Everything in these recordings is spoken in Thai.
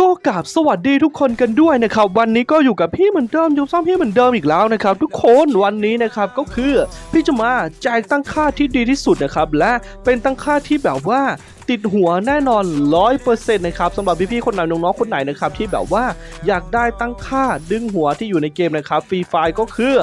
ก็กราบสวัสดีทุกคนกันด้วยนะครับ วันนี้ก็อยู่กับพี่เหมือนเดิมยูซ่อมพี่เหมือนเดิมอีกแล้วนะครับ ทุกคนวันนี้นะครับก็คือพี่จะมาแจกตั้งค่าที่ดีที่สุดนะครับ และเป็นตั้งค่าที่แบบว่าติดหัวแน่นอน 100%นะครับสำหรับพี่ๆคนไหนน้องๆคนไหนนะครับที่แบบว่าอยากได้ตั้งค่าดึงหัวที่อยู่ในเกมนะครับฟรีไฟก็คือ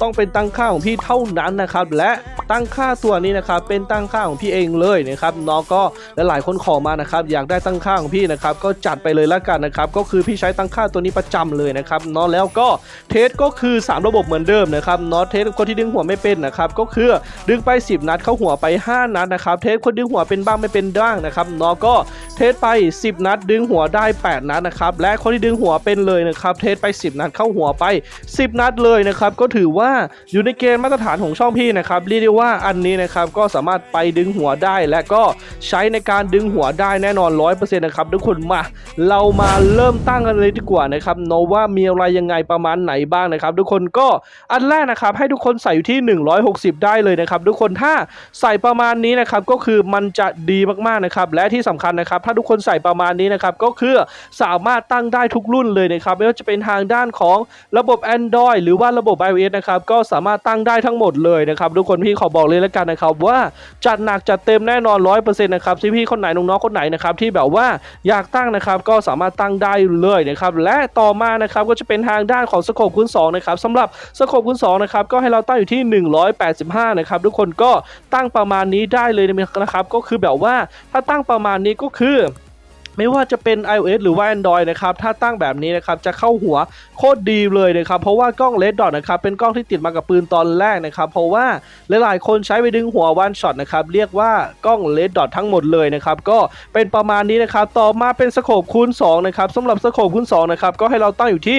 ต้องเป็นตั้งค่าของพี่เท่านั้นนะครับ และ ตั้งค่าตัวนี้นะครับเป็นตั้งค่าของพี่เองเลยนะครับน้องก็หลายๆคนขอมานะครับอยากได้ตั้งค่าของพี่นะครับก็จัดไปเลยละกันนะครับก็คือพี่ใช้ตั้งค่าตัวนี้ประจำเลยนะครับเนาะแล้วก็เทสก็คือ 3 ระบบเหมือนเดิมนะครับเนาะเทสคนที่ดึงหัวไม่เป็นนะครับก็คือดึงไป 10 นัดเข้าหัวไป 5 นัดนะครับเทสคนดึงหัวเป็นบ้างไม่เป็นบ้างนะครับเนาะก็เทสไป 10 นัด ดึงหัวได้ 8 นัดนะครับและคนที่ดึงหัวเป็นเลยนะครับเทสไป 10 นัดเข้าหัวไป 10 นัดเลยนะครับก็ถือว่าอยู่ในเกณฑ์มาตรฐานของช่องพี่นะครับเรียกได้ว่าว่าอันนี้นะครับก็สามารถไปดึงหัวได้และก็ใช้ในการดึงหัวได้แน่นอน 100%นะครับทุกคนมา เรามาเริ่มตั้งกันเลยดีกว่านะครับโนว่ามีอะไรยังไงประมาณไหนบ้างนะครับ ทุกคนก็อันแรกนะครับให้ทุกคนใส่อยู่ที่ 160 ได้เลยนะครับทุกคนถ้าใส่ประมาณนี้นะครับก็คือมันจะดีมากๆนะครับและที่สำคัญนะครับ ถ้าทุกคนใส่ประมาณนี้นะครับก็คือสามารถตั้งได้ทุกรุ่นเลยนะครับไม่ว่าจะเป็นทางด้านของระบบ Android หรือว่าระบบ iOS นะครับก็สามารถตั้งได้ทั้งหมดเลยนะครับทุกคนพี่ขอบอกเลยแล้วกันนะครับว่าจัดหนักจัดเต็มแน่นอน100%นะครับที่พี่คนไหนน้องๆคนไหนนะครับที่แบบว่าอยากตั้งนะครับก็สามารถตั้งได้เลยนะครับและต่อมานะครับก็จะเป็นทางด้านของสโคปคูณ2นะครับสำหรับสโคปคูณ2นะครับก็ให้เราตั้งอยู่ที่ 185นะครับทุกคนก็ตั้งประมาณนี้ได้เลยนะครับก็คือแบบว่าถ้าตั้งประมาณนี้ก็คือ ไม่ว่าจะเป็น iOS หรือว่า Android นะครับ ถ้าตั้งแบบนี้นะครับ จะเข้าหัวโคตรดีเลยนะครับ เพราะว่ากล้อง Red Dot นะครับ เป็นกล้องที่ติดมากับปืนตอนแรกนะครับ เพราะว่าหลายๆ คนใช้ไปดึงหัววันช็อตนะครับ เรียกว่ากล้อง Red Dot ทั้งหมดเลยนะครับ ก็เป็นประมาณนี้นะครับ ต่อมาเป็นสโคปคูณ2นะครับสำหรับสโคปคูณ2นะครับ ก็ให้เราตั้งอยู่ที่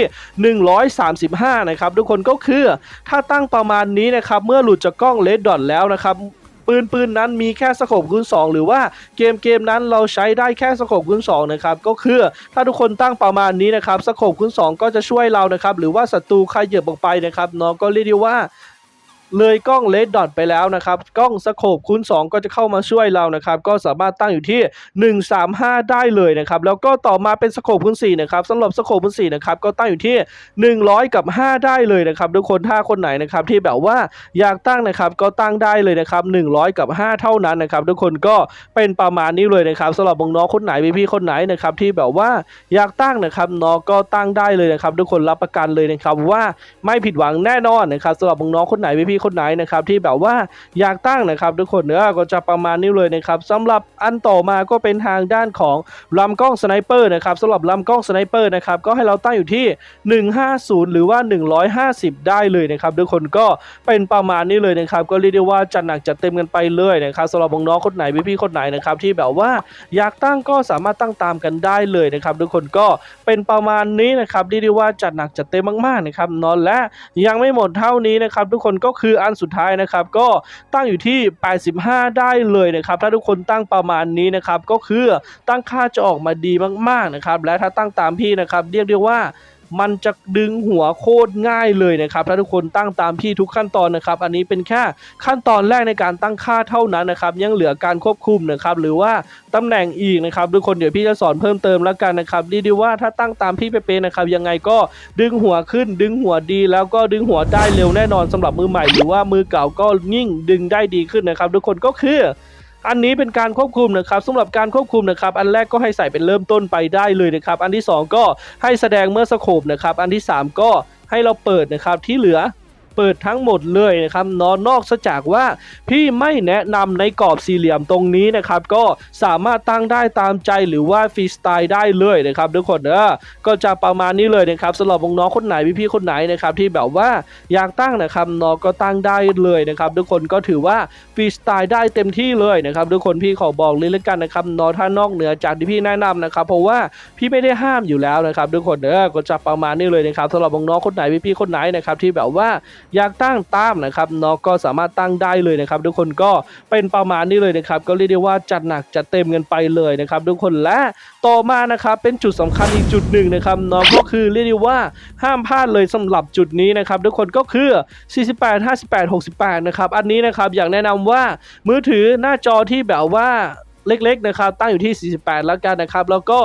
135 นะครับ ทุกคนก็คือ ถ้าตั้งประมาณนี้นะครับ เมื่อหลุดจากกล้อง Red Dot แล้วนะครับ ปืนปืนนั้นมีแค่สโคปคูณ2 หรือว่าเกมเกมนั้นเราใช้ได้แค่สโคปคูณ2นะครับก็คือถ้าทุกคนตั้งประมาณนี้นะครับสโคปคูณ2 ก็จะช่วยเรานะครับหรือว่าศัตรูใครเหยียบออกไปนะครับเนาะก็เรียกได้ว่า เลยกล้องเลดดอทไปแล้วนะครับ กล้องสโคปคูณ2 ก็จะเข้ามาช่วยเรานะครับ ก็สามารถตั้งอยู่ที่ 135 ได้เลยนะครับ แล้วก็ต่อมาเป็นสโคปคูณ4นะครับสำหรับสโคปคูณ4นะครับก็ตั้งอยู่ที่ 100 กับ 5 ได้เลยนะครับ ทุกคนถ้าคนไหนนะครับที่แบบว่าอยากตั้งนะครับก็ตั้งได้เลยนะครับ100 กับ 5 เท่านั้นนะครับ ทุกคนก็เป็นประมาณนี้เลยนะครับสำหรับน้องคนไหนพี่ๆคนไหนนะครับที่แบบว่าอยากตั้งนะครับน้องก็ตั้งได้เลยนะครับ ทุกคนรับประกันเลยนะครับว่าไม่ผิดหวังแน่นอนนะครับสำหรับน้องคนไหนพี่ๆคนไหนนะครับที่แบบว่าอยากตั้งนะครับทุกคนเนื้อก็จะประมาณนี้เลยนะครับสำหรับอันต่อมาก็เป็นทางด้านของลำกล้องสไนเปอร์นะครับสำหรับลำกล้องสไนเปอร์นะครับก็ให้เราตั้งอยู่ที่ 150 หรือว่า 150 ได้เลยนะครับทุกคนก็เป็นประมาณนี้เลยนะครับก็เรียกได้ว่าจัดหนักจัดเต็มกันไปเลยนะครับสำหรับน้องๆคนไหนพี่ๆคนไหนนะครับที่แบบว่าอยากตั้งก็สามารถตั้งตามกันได้เลยนะครับทุกคนก็เป็นประมาณนี้นะครับเรียกได้ว่าจัดหนักจัดเต็มมากๆนะครับนอนและยังไม่หมดเท่านี้นะครับทุกคนก็คือืออันสุดท้ายนะครับ ก็ตั้งอยู่ที่ 85 ได้เลยนะครับ ถ้าทุกคนตั้งประมาณนี้นะครับ ก็คือตั้งค่าจะออกมาดีมากๆนะครับ และถ้าตั้งตามพี่นะครับ เรียกได้ว่า มันจะดึงหัวโคตรง่ายเลยนะครับถ้าทุกคนตั้งตามพี่ทุกขั้นตอนนะครับ อันนี้เป็นแค่ขั้นตอนแรกในการตั้งค่าเท่านั้นนะครับ ยังเหลือการควบคุมนะครับ หรือว่าตำแหน่งอีกนะครับ ทุกคนเดี๋ยวพี่จะสอนเพิ่มเติมแล้วกันนะครับดีดีว่าถ้าตั้งตามพี่เป๊ะนะครับ ยังไงก็ดึงหัวขึ้น ดึงหัวดี แล้วก็ดึงหัวได้เร็วแน่นอนสำหรับมือใหม่ หรือว่ามือเก่าก็ยิ่งดึงได้ดีขึ้นนะครับ ทุกคนก็คือ อันนี้เป็นการควบคุมนะครับสำหรับการควบคุมนะครับอันแรกก็ให้ใส่เป็นเริ่มต้นไปได้เลยนะครับ อันที่สองก็ให้แสดงเมื่อสโคปนะครับ อันที่สามก็ให้เราเปิดนะครับที่เหลือ เปิดทั้งหมดเลยนะครับนอนนอกซะจากว่าพี่ไม่แนะนำในกรอบสี่เหลี่ยมตรงนี้นะครับก็สามารถตั้งได้ตามใจหรือว่าฟรีสไตล์ได้เลยนะครับทุกคนเนอก็จะประมาณนี้เลยนะครับสำหรับน้องคนไหนพี่ๆคนไหนนะครับที่แบบว่าอยากตั้งนะครับนองก็ตั้งได้เลยนะครับทุกคนก็ถือว่าฟรีสไตล์ได้เต็มที่เลยนะครับทุกคนพี่ขอบอกเลยแล้วกันนะครับนอถ้านอกเหนือจากที่พี่แนะนำนะครับเพราะว่าพี่ไม่ได้ห้ามอยู่แล้วนะครับทุกคนเออก็จะประมาณนี้เลยนะครับสำหรับน้องคนไหนพี่ๆคนไหนนะครับที่แบบว่า อยากตั้งตามนะครับเน้องก็สามารถตั้งได้เลยนะครับ ทุกคนก็เป็นประมาณนี้เลยนะครับ ก็เรียกได้ว่าจัดหนักจัดเต็มกันไปเลยนะครับ ทุกคนและต่อมานะครับเป็นจุดสำคัญอีกจุดหนึ่งนะครับเน้องก็คือเรียกได้ว่าห้ามพลาดเลยสำหรับจุดนี้นะครับ ทุกคนก็คือ 48 58 68 นะครับ อันนี้นะครับอยากแนะนำว่ามือถือหน้าจอที่แบบว่า เล็กๆนะครับตั้งอยู่ที่ 48 แล้วกันนะครับ แล้วก็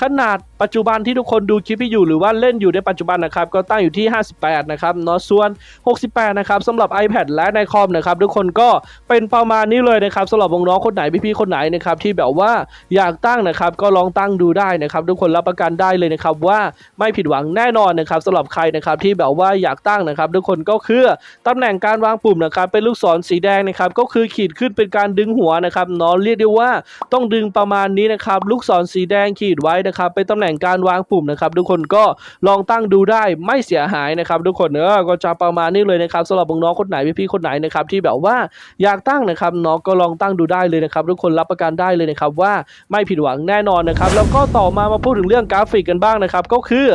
ขนาดปัจจุบันที่ทุกคนดูคลิปอยู่หรือว่าเล่นอยู่ในปัจจุบันนะครับ ก็ตั้งอยู่ที่ 58 นะครับเนาะส่วน 68 นะครับสำหรับ iPad และในคอมนะครับ ทุกคนก็เป็นประมาณนี้เลยนะครับสำหรับน้องๆคนไหนพี่ๆคนไหนนะครับที่แบบว่าอยากตั้งนะครับก็ลองตั้งดูได้นะครับทุกคนรับประกันได้เลยนะครับว่าไม่ผิดหวังแน่นอนนะครับสำหรับใครนะครับที่แบบว่าอยากตั้งนะครับ ทุกคนก็คือตำแหน่งการวางปุ่มนะครับเป็นลูกศรสีแดงนะครับก็คือขีดขึ้นเป็นการดึงหัวนะครับเนาะเรียกได้ว่าต้องดึงประมาณนี้นะครับ ลูกศรสีแดงขีดไว้นะครับ เป็นตำแหน่งการวางปุ่มนะครับ ทุกคนก็ลองตั้งดูได้ไม่เสียหายนะครับ ทุกคนเออก็จะประมาณนี้เลยนะครับสำหรับน้องคนไหนพี่ๆคนไหนนะครับที่แบบว่าอยากตั้งนะครับเนาะก็ลองตั้งดูได้เลยนะครับ ทุกคนรับประกันได้เลยนะครับว่าไม่ผิดหวังแน่นอนนะครับ แล้วก็ต่อมามาพูดถึงเรื่องกราฟิกกันบ้างนะครับ ก็คือ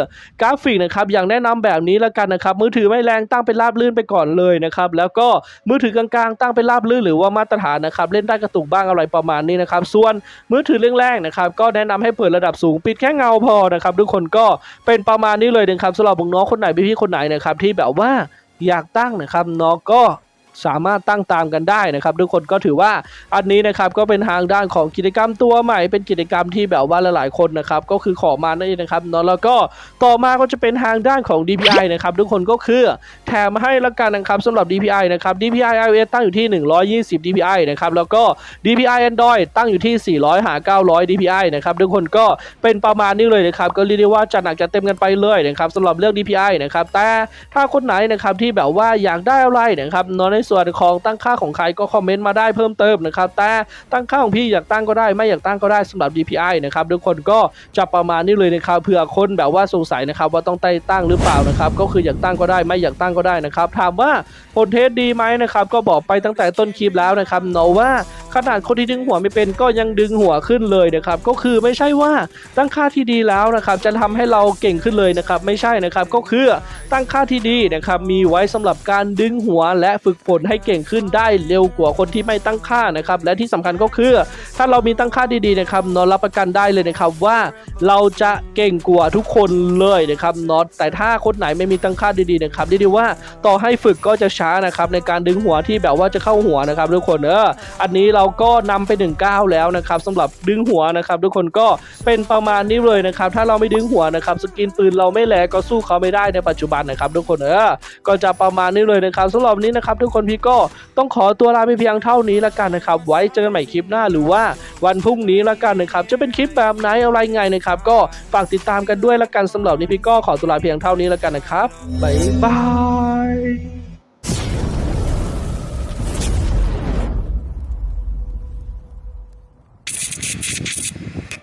กราฟิกนะครับอย่างแนะนำแบบนี้แล้วกันนะครับ มือถือไม่แรงตั้งเป็นราบลื่นไปก่อนเลยนะครับแล้วก็มือถือกลางๆตั้งเป็นราบลื่นหรือว่ามาตรฐานนะครับเล่นได้กระตุกบ้างอะไรประมาณนี้นะครับส่วนมือถือเรื่องแรกนะครับก็แนะนำให้เปิดระดับสูงปิดแค่เงาพอนะครับทุกคนก็เป็นประมาณนี้เลยนะครับสำหรับน้องคนไหนพี่ๆคนไหนนะครับที่แบบว่าอยากตั้งนะครับน้องก็ สามารถตั้งตามกันได้นะครับ ทุกคนก็ถือว่าอันนี้นะครับก็เป็นทางด้านของกิจกรรมตัวใหม่ เป็นกิจกรรมที่แบบว่าหลายๆคนนะครับก็คือขอมานั่นเองนะครับเนาะแล้วก็ต่อมาก็จะเป็นทางด้านของ DPI นะครับทุกคนก็คือแถมให้ละกันนะครับสำหรับ DPI นะครับ DPI iOS ตั้งอยู่ที่ 120 DPI นะครับแล้วก็ DPI Android ตั้งอยู่ที่ 400 หา 900 DPI นะครับทุกคนก็เป็นประมาณนี้เลยนะครับก็เรียกได้ว่าจัดหนักจัดเต็มกันไปเลยนะครับสำหรับเรื่อง DPI นะครับแต่ถ้าคนไหนนะครับที่แบบว่าอยากได้อะไรนะครับเนาะในส่วนของตั้งค่าของใครก็คอมเมนต์มาได้เพิ่มเติมนะครับ แต่ตั้งค่าของพี่อยากตั้งก็ได้ไม่อยากตั้งก็ได้สำหรับ DPI นะครับทุกคนก็จะประมาณนี้เลยนะครับเผื่อคนแบบว่าสงสัยนะครับว่าต้องตั้งหรือเปล่านะครับก็คืออยากตั้งก็ได้ไม่อยากตั้งก็ได้นะครับถามว่าผลเทสดีไหมนะครับก็บอกไปตั้งแต่ต้นคลิปแล้วนะครับเนาะว่าขนาดคนที่ดึงหัวไม่เป็นก็ยังดึงหัวขึ้นเลยนะครับก็คือไม่ใช่ว่าตั้งค่าที่ดีแล้วนะครับจะทำให้เราเก่งขึ้นเลยนะครับไม่ใช่นะครับก็คือตั้งค่าที่ดีนะครับมีไว้สำหรับการดึงหัวและฝึกฝนให้เก่งขึ้นได้เร็วกว่าคนที่ไม่ตั้งค่านะครับและที่สำคัญก็คือ ถ้าเรามีตั้งค่าดีๆนะครับนอนรับประกันได้เลยนะครับว่าเราจะเก่งกว่าทุกคนเลยนะครับนอตแต่ถ้าคนไหนไม่มีตั้งค่าดีๆนะครับเรียกได้ว่าต่อให้ฝึกก็จะช้านะครับในการดึงหัวที่แบบว่าจะเข้าหัวนะครับทุกคนเอออันนี้เราก็นำไป1นก้าวแล้วนะครับสำหรับดึงหัวนะครับทุกคนก็เป็นประมาณนี้เลยนะครับถ้าเราไม่ดึงหัวนะครับสกินปืนเราไม่แหลก็สู้เขาไม่ได้ในปัจจุบันนะครับทุกคนเออก็จะประมาณนี้เลยนะครับสำหรับนนี้นะครับทุกคนคนพี่ก็ต้องขอตัวลาไปเพียงเท่านี้ละกันนะครับ ไว้เจอกันใหม่คลิปหน้าหรือว่าวันพรุ่งนี้ละกันนะครับ จะเป็นคลิปแบบไหนอะไรไงนะครับ ก็ฝากติดตามกันด้วยละกันสำหรับนนี้พี่ก็ขอตัวลาเพียงเท่านี้ละกันนะครับบ๊ายบาย